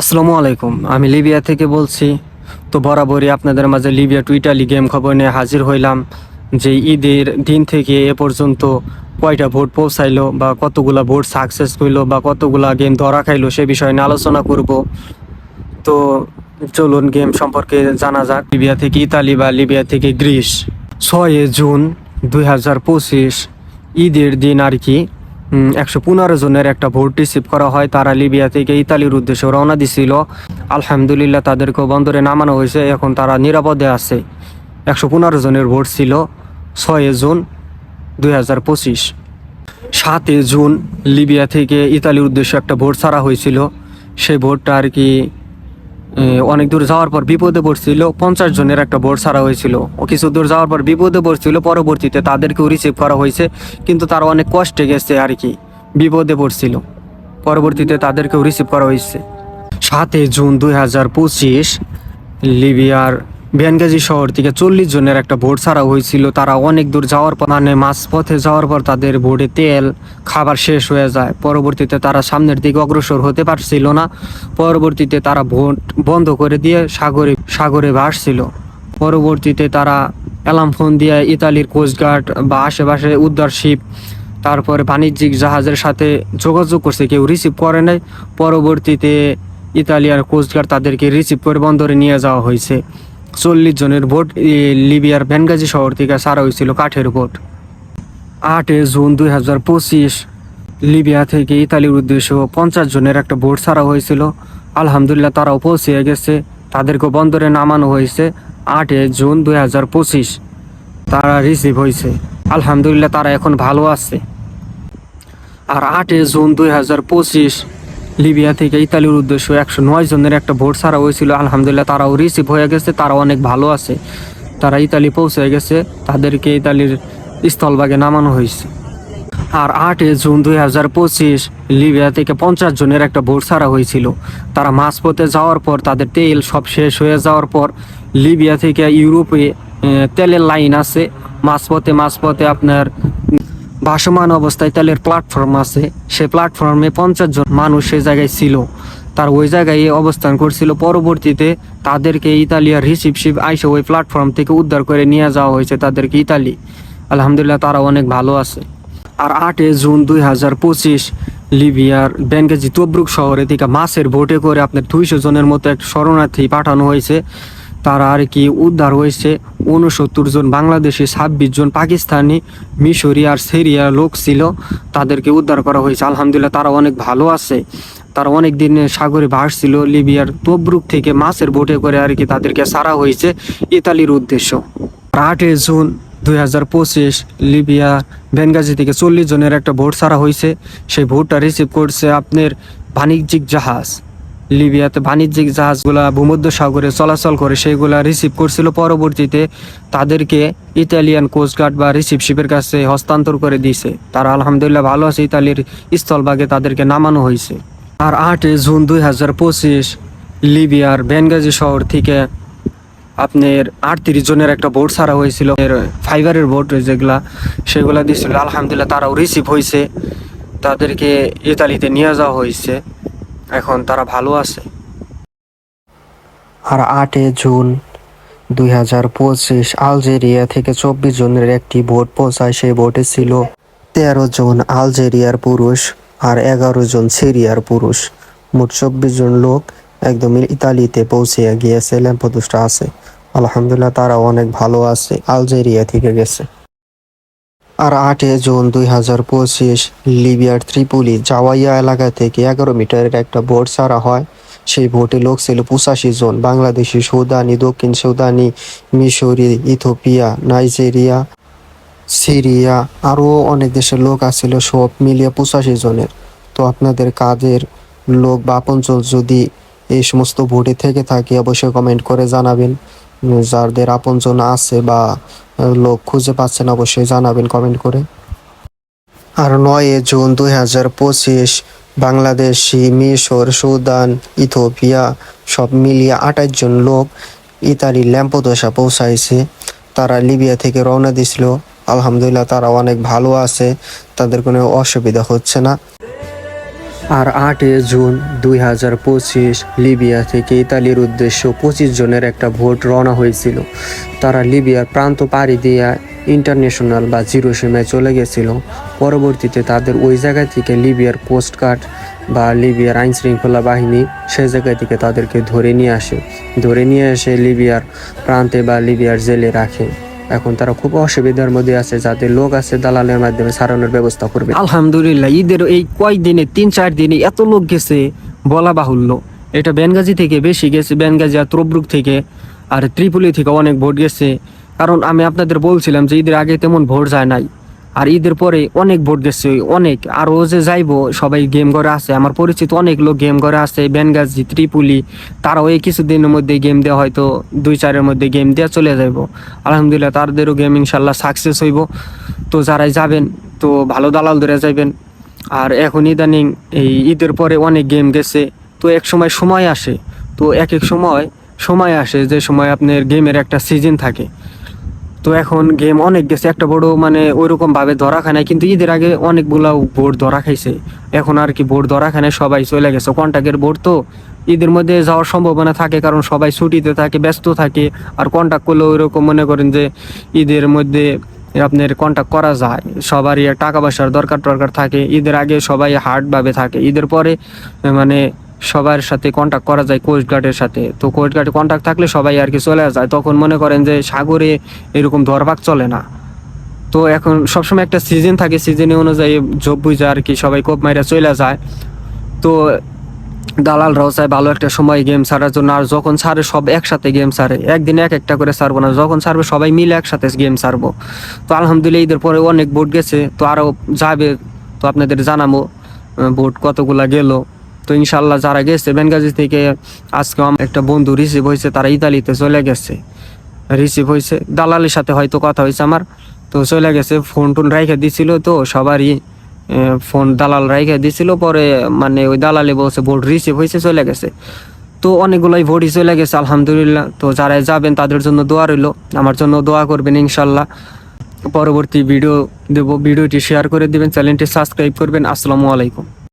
আসসালামু আলাইকুম, আমি লিবিয়া থেকে বলছি। তো বরাবরই আপনাদের মাঝে লিবিয়া টু ইটালি গেম খবর নিয়ে হাজির হইলাম, যে ঈদের দিন থেকে এ পর্যন্ত কয়টা ভোট পৌঁছাইলো বা কতগুলা ভোট সাকসেস হইল বা কতগুলা গেম ধরা খাইলো সে বিষয়ে নিয়ে আলোচনা করব। তো চলুন গেম সম্পর্কে জানা যাক। লিবিয়া থেকে ইতালি বা লিবিয়া থেকে গ্রিস, ছয় জুন দুই হাজার পঁচিশ, ঈদের দিন আর কি। একশো পনেরো জনের একটা ভোট রিসিভ করা হয়। তারা লিবিয়া থেকে ইতালির উদ্দেশ্যে রওনা দিছিল। আলহামদুলিল্লাহ তাদেরকে বন্দরে নামানো হয়েছে। এখন তারা নিরাপদে আছে। একশো পনেরো জনের ভোট ছিল ছয় জুন দুই হাজার পঁচিশ। সাতই জুন লিবিয়া থেকে ইতালির উদ্দেশ্যে একটা ভোট ছাড়া হয়েছিল। সেই ভোটটা আর কি অনেক দূর যাওয়ার পর বিপদে পড়ছিল। পঞ্চাশ জনের একটা বোর্ড ছাড়া হয়েছিল। ও কিছু দূর যাওয়ার পর বিপদে পড়ছিল। পরবর্তীতে তাদেরকেও রিসিভ করা হয়েছে। কিন্তু তারা অনেক কষ্টে গেছে আর কি, বিপদে পড়ছিল। পরবর্তীতে তাদেরকেও রিসিভ করা হয়েছে। সাতই জুন দুই হাজার পঁচিশ, লিবিয়ার বেনগাজি শহর থেকে চল্লিশ জনের একটা ভোট ছাড়া হয়েছিল। তারা অনেক দূর যাওয়ার পর মানে মাঝ পথে যাওয়ার পর তাদের ভোটে তেল, খাবার শেষ হয়ে যায়। পরবর্তীতে তারা সামনের দিকে অগ্রসর হতে পারছিল না। পরবর্তীতে তারা ভোট বন্ধ করে দিয়ে সাগরে সাগরে ভাসছিল। পরবর্তীতে তারা অ্যালার্ম ফোন দিয়ে ইতালির কোস্টগার্ড বা আশেপাশে উদ্ধার শিপ, তারপরে বাণিজ্যিক জাহাজের সাথে যোগাযোগ করছে। কেউ রিসিভ করে নাই। পরবর্তীতে ইতালিয়ার কোস্টগার্ড তাদেরকে রিসিভ করে বন্দরে নিয়ে যাওয়া হয়েছে। চল্লিশ জনের ভোট লিবিয়ার বেনগাজি শহর থেকে সারা হয়েছিল কাঠের ভোট। আটে জুন দুই হাজার পঁচিশ, লিবিয়া থেকে ইতালির উদ্দেশ্য পঞ্চাশ জনের একটা ভোট ছাড়া হয়েছিল। আলহামদুলিল্লাহ তারাও পৌঁছে গেছে, তাদেরকে বন্দরে নামানো হয়েছে আটে জুন দুই হাজার পঁচিশ। তারা রিসিভ হয়েছে। আলহামদুলিল্লাহ তারা এখন ভালো আছে। আর আটে জুন দুই হাজার পঁচিশ লিবিয়া থেকে ইতালির উদ্দেশ্য একশো নয় জনের একটা ভোট ছাড়া হয়েছিল। আলহামদুলিল্লাহ তারাও রিসিভ হয়ে গেছে তারা অনেক ভালো আছে। তারা ইতালি পৌঁছে গেছে, তাদেরকে ইতালির স্থলভাগে নামানো হয়েছে। আর আটে জুন দুই হাজার পঁচিশ লিবিয়া থেকে পঞ্চাশ জনের একটা ভোট ছাড়া হয়েছিল। তারা মাঝপথে যাওয়ার পর, তাদের তেল সব শেষ হয়ে যাওয়ার পর লিবিয়া থেকে ইউরোপে তেলের লাইন আছে। মাঝপথে মাঝপথে আপনার ভাসমান অবস্থায় তেলের প্ল্যাটফর্ম আছে। সেই প্ল্যাটফর্মে পঞ্চাশ জন মানুষ সেই জায়গায় ছিল। তার ওই জায়গায় অবস্থান করছিল। পরবর্তীতে তাদেরকে ইতালিয়ার রিসিপশিপ আইসে ওই প্ল্যাটফর্ম থেকে উদ্ধার করে নিয়ে যাওয়া হয়েছে তাদেরকে ইতালি। আলহামদুলিল্লাহ তারা অনেক ভালো আছে। আর আটে জুন দুই হাজার পঁচিশ লিবিয়ার বেনগাজি তবরুক শহরে থেকে মাসের ভোটে করে আপনার দুইশো জনের মতো এক শরণার্থী পাঠানো হয়েছে। তারা আর কি উদ্ধার হয়েছে। উনসত্তর জন বাংলাদেশি, ছাব্বিশ জন পাকিস্তানি, মিশরি আর সিরিয়ার লোক ছিল। তাদেরকে উদ্ধার করা হয়েছে। আলহামদুলিল্লাহ তারা অনেক ভালো আছে। তারা অনেক দিন সাগরে ভাসছিল। লিবিয়ার তবরুক থেকে মাছের বোটে করে আর কি তাদেরকে সারা হয়েছে ইতালির উদ্দেশ্য। আটই জুন দুই হাজার পঁচিশ লিবিয়া বেনগাজি থেকে চল্লিশ জনের একটা ভোট ছাড়া হয়েছে। সেই ভোটটা রিসিভ করছে আপনার বাণিজ্যিক জাহাজ। লিবিয়াতে বাণিজ্যিক জাহাজগুলা ভূমধ্য সাগরে চলাচল করে সেইগুলা রিসিভ করছিল পরবর্তীতে। তাদেরকে ইতালিয়ান কোস্টগার্ড বা রিসিপশিপের কাছে হস্তান্তর করে দিয়েছে। তারা আলহামদুলিল্লাহ ভালো আছে, ইতালির স্থলভাগে তাদেরকে নামানো হয়েছে। আর আটই জুন দুই হাজার পঁচিশ লিবিয়ার বেনগাজি শহর থেকে আপনার আটত্রিশ জনের একটা বোর্ড ছাড়া হয়েছিল। এর ফাইবারের বোর্ড যেগুলা, সেগুলা দিয়েছিল। আলহামদুলিল্লাহ তারাও রিসিভ হয়েছে। তাদেরকে ইতালিতে নিয়ে যাওয়া হয়েছে। এখন তারা ভালো আছে। আর আটে জুন দুই হাজার পঁচিশ আলজেরিয়া থেকে চব্বিশ জনের একটি ভোট পৌঁছায় সেই ভোটে ছিল তেরো জন আলজেরিয়ার পুরুষ আর এগারো জন সিরিয়ার পুরুষ। মোট চব্বিশ জন লোক একদম ইতালিতে পৌঁছে গিয়েছে, ল্যাম্পদোসটা আছে। আলহামদুলিল্লাহ তারা অনেক ভালো আছে, আলজেরিয়া থেকে গেছে। আর আটে জুন দুই হাজার পঁচিশ লিবিয়ার ত্রিপুলি জাওয়াইয়া এলাকা থেকে এগারো মিটারের একটা বোট ছাড়া হয়। সেই ভোটে লোক ছিল পঁচাশি জন। বাংলাদেশি সুদানি, দক্ষিণ সুদানি, মিশরি ইথোপিয়া নাইজেরিয়া, সিরিয়া আরও অনেক দেশের লোক আছিল, সব মিলিয়ে পঁচাশি জনের। তো আপনাদের কাজের লোক বা আপনজন যদি এই সমস্ত ভোটে থেকে থাকে, অবশ্যই কমেন্ট করে জানাবেন। যাদের আপনজন আছে বা লোক খুঁজে পাচ্ছেন অবশ্যই, জানাবেন কমেন্ট করে। আর নয় জুন দুই হাজার পঁচিশ, বাংলাদেশি, মিশর, সুদান ইথোপিয়া সব মিলিয়ে আঠাশ জন লোক ইতালি ল্যাম্পোদোসা পৌঁছাইছে। তারা লিবিয়া থেকে রওনা দিছিল। আলহামদুলিল্লাহ তারা অনেক ভালো আছে। তাদের কোনো অসুবিধা হচ্ছে না। আর আটই জুন দুই হাজার পঁচিশ লিবিয়া থেকে ইতালির উদ্দেশ্য পঁচিশ জনের একটা ভোট রওনা হয়েছিল। তারা লিবিয়ার প্রান্ত পাড়ি দিয়ে ইন্টারন্যাশনাল বা জিরো সীমায় চলে গেছিল। পরবর্তীতে তাদের ওই জায়গা থেকে লিবিয়ার পোস্ট কার্ড বা লিবিয়ার আইন শৃঙ্খলা বাহিনী সে জায়গা থেকে তাদেরকে ধরে নিয়ে আসে। ধরে নিয়ে এসে লিবিয়ার প্রান্তে বা লিবিয়ার জেলে রাখে। এখন তারা খুব অসুবিধার মধ্যে আছে, যাতে লোক আছে দালালের মাধ্যমে সারানোর ব্যবস্থা করবে। আলহামদুলিল্লাহ, ঈদের এই কয়েকদিনে তিন চার দিনে এত লোক গেছে, বলা বাহুল্য। এটা বেনগাজি থেকে বেশি গেছে, বেনগাজি আর তব্রুক থেকে আর ত্রিপুলি থেকে অনেক ভোট গেছে। কারণ আমি আপনাদের বলছিলাম যে ঈদের আগে তেমন ভোট যায় নাই। আর ঈদের পরে অনেক ভোট গেছে অনেক। আর ও যে যাইবো, সবাই গেম ঘরে আছে। আমার পরিচিত অনেক লোক গেম ঘরে আছে বেনগাজি ত্রিপুলি তারাও এই কিছুদিনের মধ্যে গেম দেওয়া হয়তো দুই চারের মধ্যে গেম দেওয়া চলে যাইব। আলহামদুলিল্লাহ তাদেরও গেম ইনশাল্লাহ সাকসেস হইব। তো যারাই যাবেন, তো ভালো দালাল ধরে যাবেন আর এখন ইদানিং এই ঈদের পরে অনেক গেম গেছে। তো এক সময় সময় আসে। তো এক এক সময় সময় আসে যে সময় আপনার গেমের একটা সিজন থাকে। তো এখন গেম অনেক গেছে, একটা বড় মানে ওইরকম ভাবে ধরা খায় না কিন্তু ঈদের আগে অনেকগুলা বোর্ড ধরা খাইছে। এখন আর কি বোর্ড ধরা খায় না সবাই চলে গেছে। কন্টাক্টের বোর্ড তো ঈদের মধ্যে যাওয়ার সম্ভাবনা থাকে, কারণ সবাই ছুটিতে থাকে, ব্যস্ত থাকে, আর কন্ট্যাক্ট করলে ওইরকম মনে করেন যে ঈদের মধ্যে আপনার কন্ট্যাক্ট করা যায়। সবারই টাকা পয়সার দরকার টরকার থাকে, ঈদের আগে সবাই হার্ডভাবে থাকে, ঈদের পরে মানে সবার সাথে কন্ট্যাক্ট করা যায় কোস্ট গার্ডের সাথে। তো কোস্ট গার্ডে কন্ট্যাক্ট থাকলে সবাই আর কি চলে যায়। তখন মনে করেন যে সাগরে এরকম ধরবাক চলে না। তো এখন সবসময় একটা সিজন থাকে। সিজনে অনুযায়ী জব বুঝে আর কি সবাই কোপ মাইরা চলে যায়। তো দালালরাও চায় ভালো একটা সময় গেম ছাড়ার জন্য। আর যখন ছাড়ে সব একসাথে গেম ছাড়ে। একদিন এক একটা করে ছাড়বো না। যখন ছাড়বে সবাই মিলে একসাথে গেম ছাড়বো। তো আলহামদুলিল্লাহ ঈদের পরে অনেক বোট গেছে। তো আরও যাবে। তো আপনাদের জানাব বোট কতগুলা গেল। তো ইনশাল্লাহ যারা গেছে, বেনগাজি থেকে আজকে একটা বন্ধু রিসিভ হয়েছে, তারা ইতালিতে চলে গেছে। রিসিভ হয়েছে। দালালের সাথে হয়তো কথা হয়েছে আমার। তো চলে গেছে ফোন টোন রাইখে দিছিল তো, সবারই ফোন দালাল রাইখে দিছিল, পরে মানে ওই দালালে বলছে, ভোট রিসিভ হয়েছে, চলে গেছে। তো অনেকগুলোই ভোটই চলে গেছে, আলহামদুলিল্লাহ। তো যারা যাবেন, তাদের জন্য দোয়া রইল। আমার জন্য দোয়া করবেন ইনশাল্লাহ পরবর্তী ভিডিও দেব। ভিডিওটি শেয়ার করে দিবেন চ্যানেলটি সাবস্ক্রাইব করবেন। আসসালামু আলাইকুম।